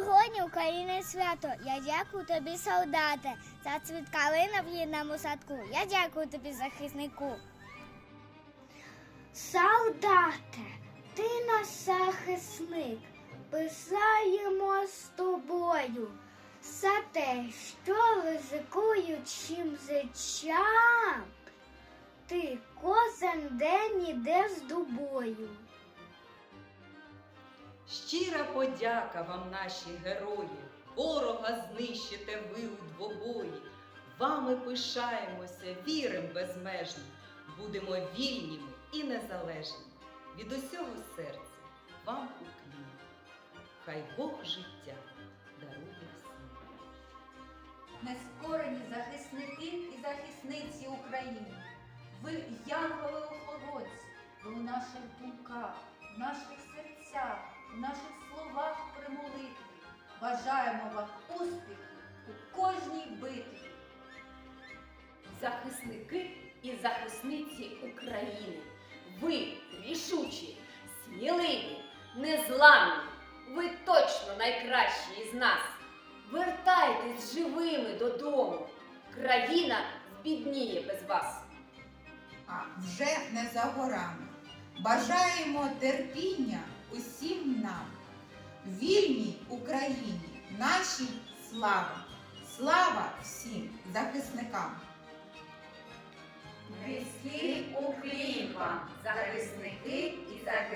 України свято. Я дякую тобі, солдате, за цвіт калина в рідному садку. Я дякую тобі, захиснику. Солдате, ти наш захисник. Писаємо з тобою за те, що ризикуючим життям, ти кожен день ідеш до бою. Щира подяка вам, наші герої, ворога знищите ви у двобої. Вами пишаємося, вірим безмежно, будемо вільніми і незалежними. Від усього серця вам уклін. Хай Бог життя дарує всім. Нескорені захисники і захисниці України. Ви янголи охоронці, ви у наших думках, в наших серцях, в наших словах при молитві. Бажаємо вам успіху у кожній битві. захисники і захисниці України. Ви рішучі, сміливі, незламні. Ви точно найкращі із нас. Вертайтесь живими додому. Країна збідніє без вас. а вже не за горами. Бажаємо терпіння усім нам. Вільній Україні нашій слава! Слава всім захисникам! Низький уклін вам, захисники і захисниці України.